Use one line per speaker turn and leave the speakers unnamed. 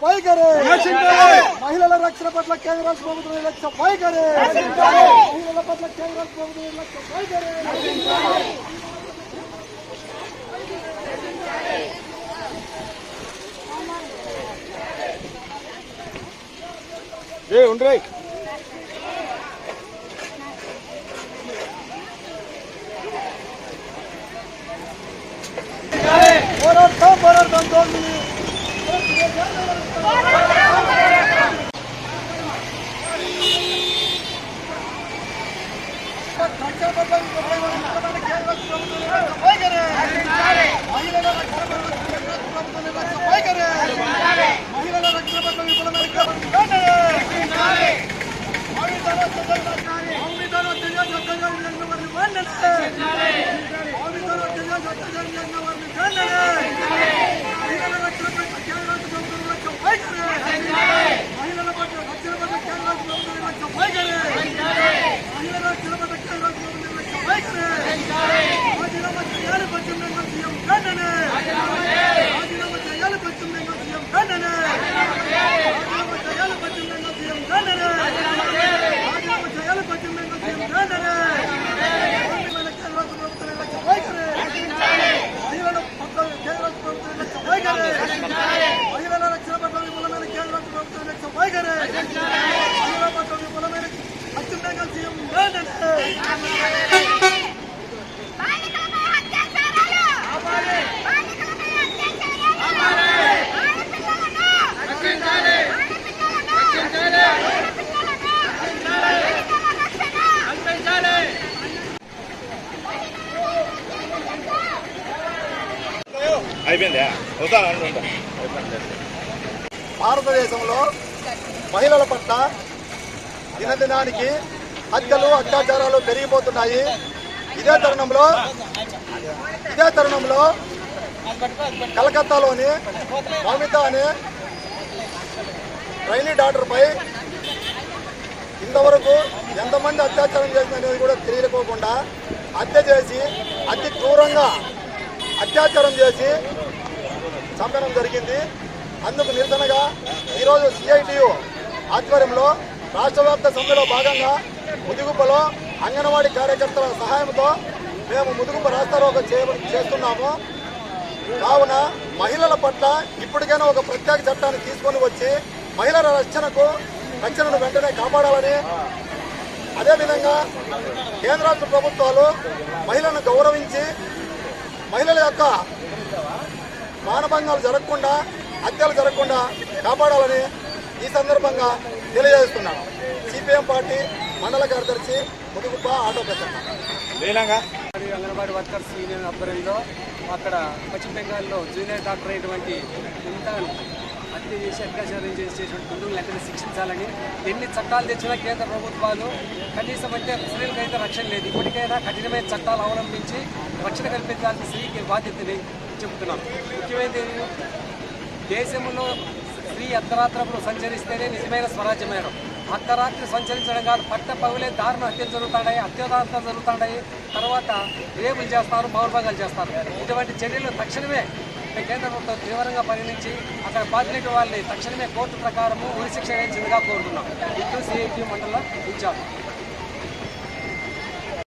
వైఖరి మహిళల రక్షణ పట్ల కేంద్ర రాష్ట్ర ప్రభుత్వం నిర్లక్ష్య వైఖరి మహిళల పట్ల కేంద్ర రాష్ట్ర ప్రభుత్వం నిర్లక్ష్య వైఖరి
ఏ ఉండ్రై
పోరాటం పోరాటం తోంది రక్షణ పట్ల ముఖ్యమైన కేంద్ర రాష్ట్ర ప్రభుత్వం ప్రభుత్వం వైఖరి మహిళల రక్షణ పట్ల విఫలమైన కేంద్ర మహిళల రక్షణ పట్ల విఫలమైన కేంద్ర రాష్ట్ర ప్రభుత్వం లక్ష్యం వైఖరి మహిళల పట్ల విఫలమైన పశ్చిమ బెంగాల్ సీఎం వెంటనే
బాలికలపై అత్యాచారాలు బాలికలపై అత్యాచారాలు ఆడపిల్లలను ఆడపిల్లలను ఆడపిల్లలను బాలికల రక్షణ
అయిపోయిందా? వస్తాను
భారతదేశంలో మహిళల పట్ల దినదినానికి హత్యలు అత్యాచారాలు పెరిగిపోతున్నాయి. ఇదే తరుణంలో ఇదే తరుణంలో కలకత్తాలోని మమిత అనే ట్రైనీ డాక్టర్పై ఇంతవరకు ఎంతమంది అత్యాచారం చేసిందనేది కూడా తెలియకోకుండా హత్య చేసి అతి క్రూరంగా అత్యాచారం చేసి చంపడం జరిగింది. అందుకు నిరసనగా ఈరోజు సిఐటియు ఆధ్వర్యంలో రాష్ట్ర వ్యాప్త సమ్మెలో భాగంగా ముదుగుపలో అంగన్వాడీ కార్యకర్తల సహాయంతో మేము ముదుగుప రాస్తారోక చేస్తున్నాము. కావున మహిళల పట్ల ఇప్పటికైనా ఒక ప్రత్యేక చట్టాన్ని తీసుకొని వచ్చి మహిళల రక్షణకు రక్షణను వెంటనే కాపాడాలని అదేవిధంగా కేంద్ర రాష్ట్ర ప్రభుత్వాలు మహిళలను గౌరవించి మహిళల యొక్క మానభంగాలు జరగకుండా హత్యలు జరగకుండా కాపాడాలని ఈ సందర్భంగా తెలియజేస్తున్నాను సిపిఎం పార్టీ మండల కార్యదర్శి Mudigubba auto
anganwadi workers union ఆధ్వర్యంలో అక్కడ పశ్చిమ బెంగాల్లో జూనియర్ డాక్టర్ అయినటువంటి ఇంతను హత్య చేసి అత్యాచారం చేసేటువంటి చేసినటువంటి ఎక్కడ శిక్షించాలని ఎన్ని చట్టాలు తెచ్చినా కేంద్ర ప్రభుత్వాలు కనీసం అంటే స్త్రీలకైతే అయితే రక్షణ లేదు. ఇప్పటికైనా కఠినమైన చట్టాలు అవలంబించి రక్షణ కల్పించాల్సిన స్త్రీకి బాధ్యతని చెబుతున్నాం. ముఖ్యమైనది దేశంలో స్త్రీ అర్ధరాత్రపులు సంచరిస్తేనే నిజమైన స్వరాజ్యం మేడం అర్ధరాత్రి సంచరించడం కాదు పట్ట పగులే దారుణ హత్యలు జరుగుతాయి అత్యుదార్థాలు జరుగుతాయి. తర్వాత రేపులు చేస్తారు మౌర్భంగాలు చేస్తారు. ఇటువంటి చర్యలు తక్షణమే కేంద్ర ప్రభుత్వం తీవ్రంగా పరిగణించి అక్కడ బాధ్యులైన వాళ్ళని తక్షణమే కోర్టు ప్రకారము ఉరిశిక్ష వేయించిందిగా కోరుతున్నాం. ఇటు సిఐటి మండలం ఇచ్చారు.